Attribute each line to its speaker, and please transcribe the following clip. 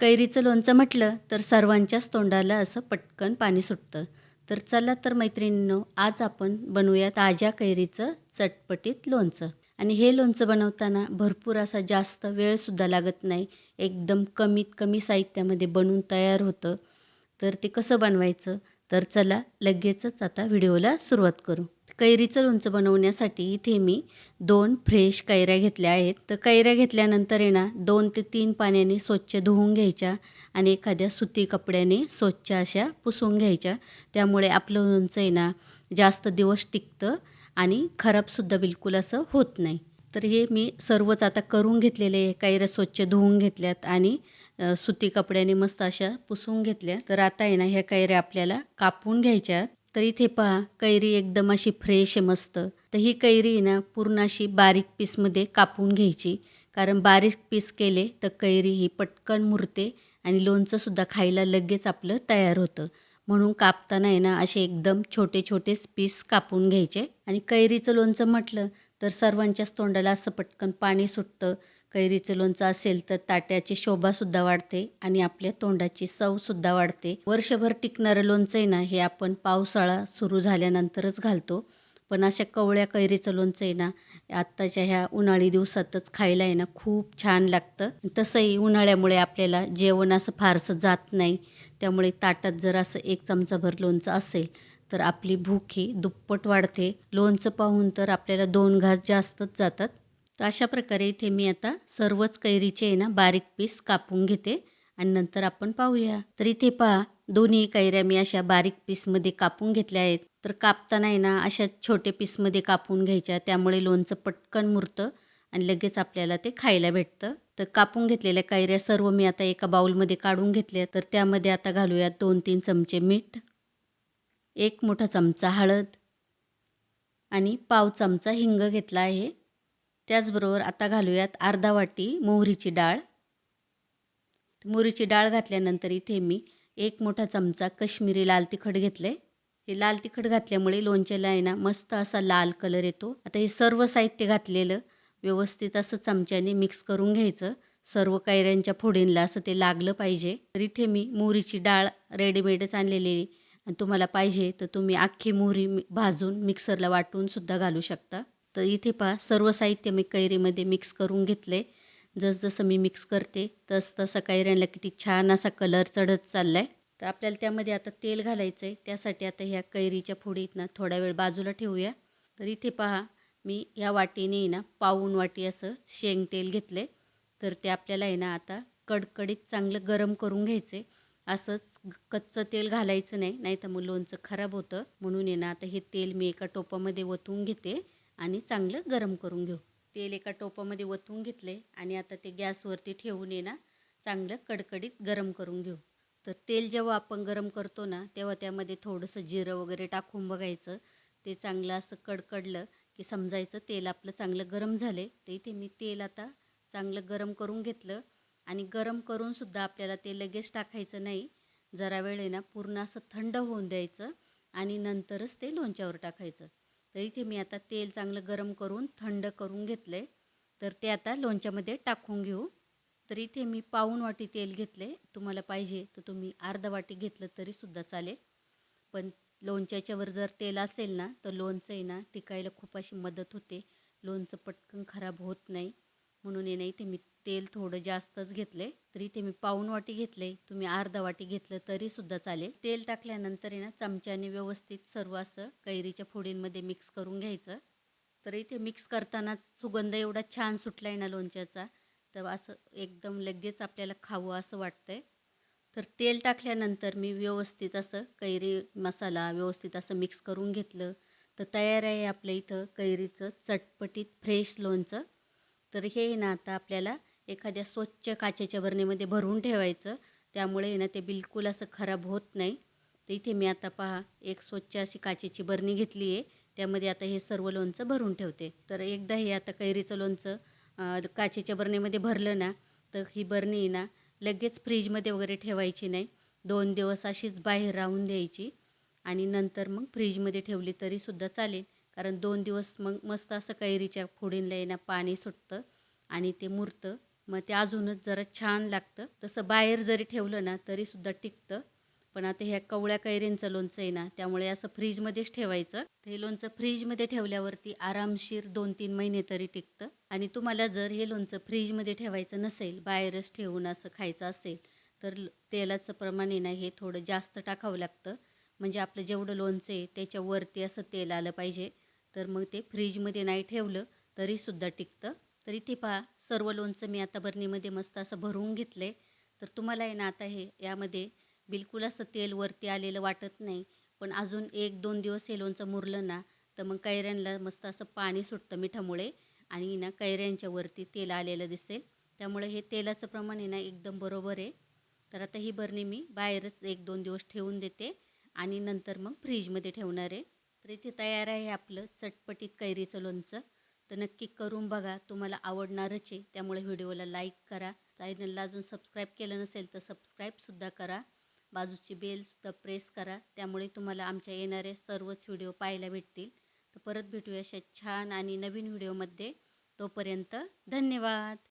Speaker 1: कैरीचं लोणचं म्हटलं तर सर्वांच्याच तोंडाला असं पटकन पाणी सुटतं. तर चला तर मैत्रिणींनो आज आपण बनवूया ताज्या कैरीचं चटपटीत लोणचं. आणि हे लोणचं बनवताना भरपूर असा जास्त वेळसुद्धा लागत नाही. एकदम कमीत कमी साहित्यामध्ये बनवून तयार होतं. तर ते कसं बनवायचं? तर चला लगेचच आता व्हिडिओला सुरुवात करू. कैरीचं लोणचं बनवण्यासाठी इथे मी दोन फ्रेश कैऱ्या घेतल्या आहेत. तर कैऱ्या घेतल्यानंतर आहे ना दोन ते तीन पाण्याने स्वच्छ धुवून घ्यायच्या आणि एखाद्या सुती कपड्याने स्वच्छ अशा पुसून घ्यायच्या. त्यामुळे आपलं लोणचं आहे ना जास्त दिवस टिकतं आणि खराबसुद्धा बिलकुल असं होत नाही. तर हे मी सर्वच आता करून घेतलेले कैऱ्या स्वच्छ धुवून घेतल्यात आणि सुती कपड्याने मस्त अशा पुसून घेतल्या. तर आता आहे ना ह्या कैऱ्या आपल्याला कापून घ्यायच्या तर इथे पहा कैरी एकदम अशी फ्रेश आहे मस्त. तर ही कैरी ना पूर्ण अशी बारीक पीसमध्ये कापून घ्यायची. कारण बारीक पीस केले तर कैरी ही पटकन मुरते आणि लोणचंसुद्धा खायला लगेच आपलं तयार होतं. म्हणून कापताना आहे ना असे एकदम छोटे छोटेच पीस कापून घ्यायचे. आणि कैरीचं लोणचं म्हटलं तर सर्वांच्याच तोंडाला असं पटकन पाणी सुटतं. कैरीचं लोणचं असेल तर ताट्याची शोभासुद्धा वाढते आणि आपल्या तोंडाची चवसुद्धा वाढते. वर्षभर टिकणारं लोणचं आहे ना हे आपण पावसाळा सुरू झाल्यानंतरच घालतो. पण अशा कवळ्या कैरीचं लोणचं आहे ना आत्ताच्या ह्या उन्हाळी दिवसातच खायला आहे ना खूप छान लागतं. तसंही उन्हाळ्यामुळे आपल्याला जेवण असं फारसं जात नाही. त्यामुळे ताटात जर असं एक चमचाभर लोणचं असेल तर आपली भूक ही दुप्पट वाढते. लोणचं पाहून तर आपल्याला दोन घास जास्तच जातात. तर अशा प्रकारे इथे मी आता सर्वच कैरीचे आहे ना बारीक पीस कापून घेते आणि नंतर आपण पाहूया. तर इथे पहा दोन्ही कैऱ्या मी अशा बारीक पीसमध्ये कापून घेतल्या आहेत. तर कापताना आहे ना अशा छोटे पीसमध्ये कापून घ्यायच्या त्यामुळे लोणचं पटकन मुरतं. आणि लगेच आपल्याला ते खायला भेटतं. तर कापून घेतलेल्या कैऱ्या सर्व मी आता एका बाऊलमध्ये काढून घेतल्या. तर त्यामध्ये आता घालूयात दोन तीन चमचे मीठ एक मोठा चमचा हळद आणि पाव चमचा हिंग घेतला आहे. त्याचबरोबर आता घालूयात अर्धा वाटी मोहरीची डाळ. मोहरीची डाळ घातल्यानंतर इथे मी एक मोठा चमचा कश्मीरी लाल तिखट घेतले हे लाल तिखट घातल्यामुळे लोणच्याला आहे ना मस्त असा लाल कलर येतो. आता हे सर्व साहित्य घातलेलं व्यवस्थित असं चमच्याने मिक्स करून घ्यायचं. सर्व कैऱ्यांच्या फोडींला असं ते लागलं पाहिजे. तर इथे मी मोहरीची डाळ रेडीमेडच आणलेली आणि तुम्हाला पाहिजे तर तुम्ही अख्खी मोहरी भाजून मिक्सरला वाटून सुद्धा घालू शकता. तर इथे पहा सर्व साहित्य मी कैरीमध्ये मिक्स करून घेतले. जसजसं मी मिक्स करते तस तसं कैऱ्यांना किती छान असा कलर चढत चालला आहे तर आपल्याला त्यामध्ये आता तेल घालायचं आहे त्यासाठी आता ह्या कैरीच्या फुडीतनं थोडा वेळ बाजूला ठेवूया. तर इथे पहा मी ह्या वाटीने ना पाऊन वाटी असं शेंग तेल घेतले तर ते आपल्याला आहे ना आता कडकडीत चांगलं गरम करून घ्यायचे. असंच कच्चं तेल घालायचं नाही नाही तर मग लोणचं खराब होतं. म्हणून आहे ना आता हे तेल मी एका टोपामध्ये ओतून घेते आणि चांगलं गरम करून घेऊ. तेल एका टोपामध्ये ओतून घेतले आणि आता ते गॅसवरती ठेवून ये ना चांगलं कडकडीत गरम करून घेऊ. तर तेल जेव्हा आपण गरम करतो ना तेव्हा त्यामध्ये थोडंसं जिरं वगैरे टाकून बघायचं. ते चांगलं असं कडकडलं की समजायचं तेल आपलं चांगलं गरम झाले तर इथे मी तेल आता चांगलं गरम करून घेतलं. आणि गरम करूनसुद्धा आपल्याला ते लगेच टाकायचं नाही. जरा वेळ आहे ना पूर्ण असं थंड होऊन द्यायचं आणि नंतरच ते लोणच्यावर टाकायचं. तर इथे मी आता तेल चांगलं गरम करून थंड करून घेतलं आहे तर ते आता लोणच्यामध्ये टाकून घेऊ. तर इथे मी पाऊण वाटी तेल घेतले तुम्हाला पाहिजे तर तुम्ही अर्धा वाटी घेतलं तरीसुद्धा चालेल. पण लोणच्याच्यावर जर तेल असेल ना तर लोणचं आहे ना टिकायला खूप अशी मदत होते. लोणचं पटकन खराब होत नाही. म्हणून आहे ना इथे मी तेल थोडं जास्तच घेतलं आहे तरी ते मी पाऊन वाटी घेतले तुम्ही अर्धा वाटी घेतलं तरीसुद्धा चालेल. तेल टाकल्यानंतर आहे ना चमच्याने व्यवस्थित सर्व असं कैरीच्या फोडींमध्ये मिक्स करून घ्यायचं. तरी ते मिक्स करताना सुगंध एवढा छान सुटला आहे ना लोणच्याचा. तर असं एकदम लगेच आपल्याला खावं असं वाटतंय. तर तेल टाकल्यानंतर मी व्यवस्थित असं कैरी मसाला व्यवस्थित असं मिक्स करून घेतलं. तर तयार आहे आपल्या इथं कैरीचं चटपटीत फ्रेश लोणचं. तर हे ना आता आपल्याला एखाद्या स्वच्छ काचेच्या बरणीमध्ये भरून ठेवायचं. त्यामुळे ना ते बिलकुल असं खराब होत नाही. तर इथे मी आता पहा एक स्वच्छ अशी काचेची बरणी घेतली आहे. त्यामध्ये आता हे सर्व लोणचं भरून ठेवते. तर एकदा हे आता कैरीचं लोणचं काचेच्या बरणीमध्ये भरलं ना तर ही बरणी ना लगेच फ्रीजमध्ये वगैरे ठेवायची नाही. दोन दिवस अशीच बाहेर राहून द्यायची आणि नंतर मग फ्रीजमध्ये ठेवली तरीसुद्धा चालेल. कारण दोन दिवस मग मस्त असं कैरीच्या फोडींला येणं पाणी सुटतं आणि ते मुरतं. मग ते अजूनच जरा छान लागतं. तसं बाहेर जरी ठेवलं ना तरीसुद्धा टिकतं. पण आता ह्या कवळ्या कैरींचं लोणचं आहे ना त्यामुळे असं फ्रीजमध्येच ठेवायचं. हे लोणचं फ्रीजमध्ये ठेवल्यावरती आरामशीर दोन तीन महिने तरी टिकतं. आणि तुम्हाला जर हे लोणचं फ्रीजमध्ये ठेवायचं नसेल बाहेरच ठेवून असं खायचं असेल तर तेलाचं प्रमाण आहे ना हे थोडं जास्त टाकावं लागतं. म्हणजे आपलं जेवढं लोणचं आहे त्याच्यावरती असं तेल आलं पाहिजे. तर मग ते फ्रीजमध्ये नाही ठेवलं तरीसुद्धा टिकतं. तरी ते पहा सर्व लोणचं मी आता बरणीमध्ये मस्त असं भरून घेतलं आहे तर तुम्हाला आहे ना आता हे यामध्ये बिलकुल असं तेल वरती आलेलं वाटत नाही. पण अजून एक दोन दिवस हे लोणचं मुरलं ना तर मग कैऱ्यांना मस्त असं पाणी सुटतं मिठामुळे. आणि ना कैऱ्यांच्या वरती तेल आलेलं दिसेल. त्यामुळे हे तेलाचं प्रमाण आहे ना एकदम बरोबर आहे. तर आता ही बरणी मी बाहेरच एक दोन दिवस ठेवून देते. आणि नंतर मग फ्रीजमध्ये ठेवणार आहे. तर इथे तयार आहे आपलं चटपटीत कैरीचं लोणचं. तर नक्की करून बघा तुम्हाला आवडणारच आहे. त्यामुळे व्हिडिओला लाईक करा. चॅनलला अजून सबस्क्राईब केलं नसेल तर सबस्क्राईबसुद्धा करा. बाजूची बेलसुद्धा प्रेस करा. त्यामुळे तुम्हाला आमच्या येणारे सर्वच व्हिडिओ पाहायला भेटतील. तर परत भेटूया अशा छान आणि नवीन व्हिडिओमध्ये. तोपर्यंत धन्यवाद.